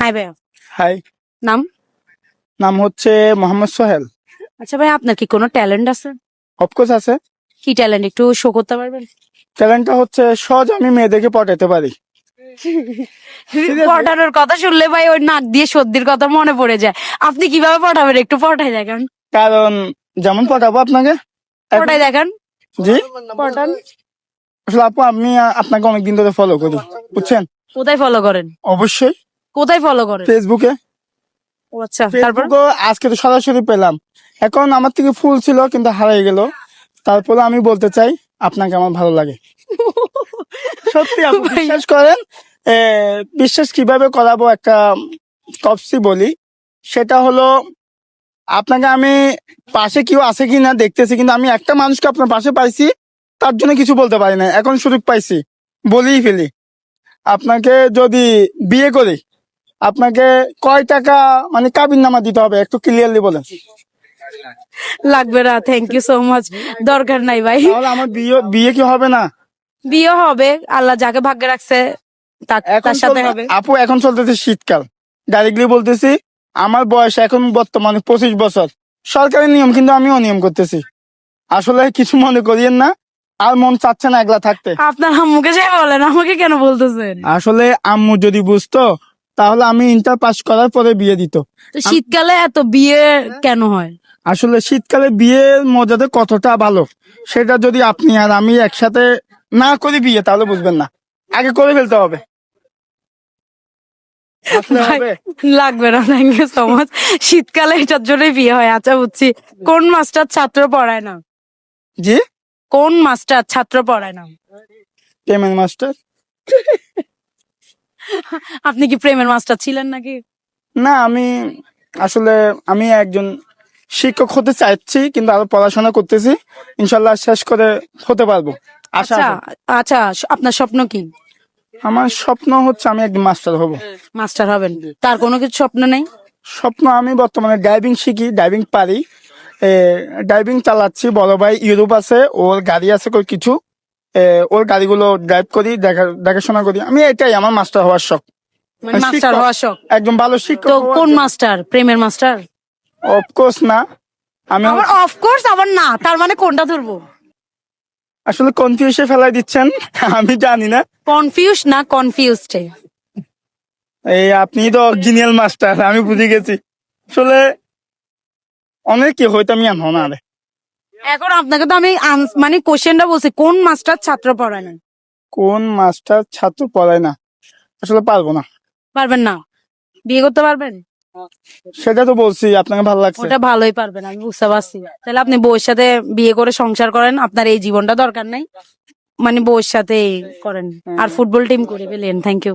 High ভাইয়া। High নাম? নাম হচ্ছে মোহাম্মদ সোহেল। আচ্ছা ভাই আপনার কি কোনো ট্যালেন্ট আছে? অফকোর্স আছে। কি ট্যালেন্ট? একটু শো করতে পারবেন? ট্যালেন্টটা হচ্ছে সহজ আমি মেয়েদেরকে পটাতে পারি? পটানোর কথা শুনলে ভাই ওই নাক দিয়ে সর্দির কথা মনে পড়ে যায়। আপনি কীভাবে পটাবেন? একটু পটাই দেখান। কারণ যেমন পটাবো আপনাকে? পটাই দেখান। জি? পটান। আসলে আপু আমি আপনাকে অনেকদিন ধরে ফলো করি। বুঝছেন? কোথায় ফলো করেন? অবশ্যই। কোথায় ফলো করেন ফেসবুকে আচ্ছা তারপর? আজকে তো সরাসরি পেলাম। এখন আমার থেকে ফুল ছিল কিন্তু হারিয়ে গেল। তারপরে আমি বলতে চাই আপনাকে আমার ভালো লাগে। সত্যি আপু ভাই। বিশ্বাস করেন? বিশ্বাস কীভাবে করাবো একটা টপসি বলি? সেটা হলো আপনাকে আমি পাশে কেউ আছে কি না দেখতেছি কিন্তু আমি একটা মানুষকে আপনার পাশে পাইছি তার জন্য কিছু বলতে পারি না এখন সুযোগ পাইছি বলেই ফেলি। আপনাকে যদি বিয়ে করি আপনাকে কয় টাকা মানে কাবিন নামা দিতে হবে একটু ক্লিয়ারলি বলেন। লাগবে না থ্যাংক ইউ সো মাচ দরকার নাই ভাই। তাহলে আমার বিয়ে বিয়ে কি হবে না? বিয়ে হবে আল্লাহ যাকে ভাগ্যে রাখছে তার সাথে হবে। আপু এখন চলতেছে শীতকাল। ডাইরেক্টলি বলতেছি আমার বয়স এখন বর্তমানে পঁচিশ বছর। সরকারি নিয়ম কিন্তু আমি অনিয়ম করতেছি। আসলে কিছু মনে করিয়েন না আর মন চাচ্ছে না একলা থাকতে। আপনার আম্মুকে যাই বলেন আমাকে কেন বলতেছেন? আসলে আম্মু যদি বুঝতো তাহলে আমি ইন্টার পাস করার পরে বিয়ে দিত। তো শীতকালে এত বিয়ে কেন হয়? আসলে শীতকালে বিয়ের মজাতে কতটা ভালো সেটা যদি আপনি আর আমি একসাথে না করি বিয়ে তাহলে বুঝবেন না। আগে করে ফেলতে হবে। আসলে হবে। লাগবে না থ্যাংক ইউ সো মাচ শীতকালে এটার জন্যই বিয়ে হয় আচ্ছা বুঝছি। কোন মাস্টার ছাত্র পড়ায় না? জি? কোন মাস্টার ছাত্র পড়ায় না? পেমেন্ট মাস্টার আপনি কি প্রেমের মাস্টার ছিলেন নাকি? না আমি আসলে আমি একজন শিক্ষক হতে চাইছি কিন্তু আরও পড়াশোনা করতেছি। ইনশাল্লাহ শেষ করে হতে পারব। আচ্ছা আচ্ছা আপনার স্বপ্ন কি? আমার স্বপ্ন হচ্ছে আমি একজন মাস্টার হব। মাস্টার হবেন। তার কোনো কিছু স্বপ্ন নেই? স্বপ্ন আমি বর্তমানে ড্রাইভিং শিখি ড্রাইভিং পারি। ড্রাইভিং চালাচ্ছি বড় ভাই ইউরোপ আছে ওর গাড়ি আছে কিছু। ওর গাড়িগুলো ড্রাইভ করি দেখা দেখাশোনা করি। আমি এটাই আমার মাস্টার হওয়ার শখ। মানে মাস্টার হওয়ার শখ? একজন ভালো শিক্ষক কোন মাস্টার প্রেমের মাস্টার অফকোর্স না। আমি আবার অফকোর্স আবার না। তার মানে কোনটা ধরবো? আসলে কনফিউশে ফেলাই দিচ্ছেন। আমি জানি না। কনফিউজ না কনফিউজড এই আপনি তো জিনিয়াল মাস্টার আমি বুঝে গেছি। আসলে অনেক কি হয়তো আমি আনহো না রে। এখন আপনাকে তো আমি মানে কোশ্চেনটা বলছি কোন মাস্টার ছাত্র পড়ায় না? কোন মাস্টার ছাত্র পড়ায় না? আসলে পারব না। পারবেন না? বিয়ে করতে পারবেন? সেটা তো বলছি আপনাকে ভালো লাগছে। ওটা ভালোই পারবেন আমি বুঝতে পারছি। তাহলে আপনি বউয়ের সাথে বিয়ে করে সংসার করেন আপনার এই জীবনটা দরকার নাই। মানে বউয়ের সাথে করেন। আর ফুটবল টিম করে ফেলেন থ্যাংক ইউ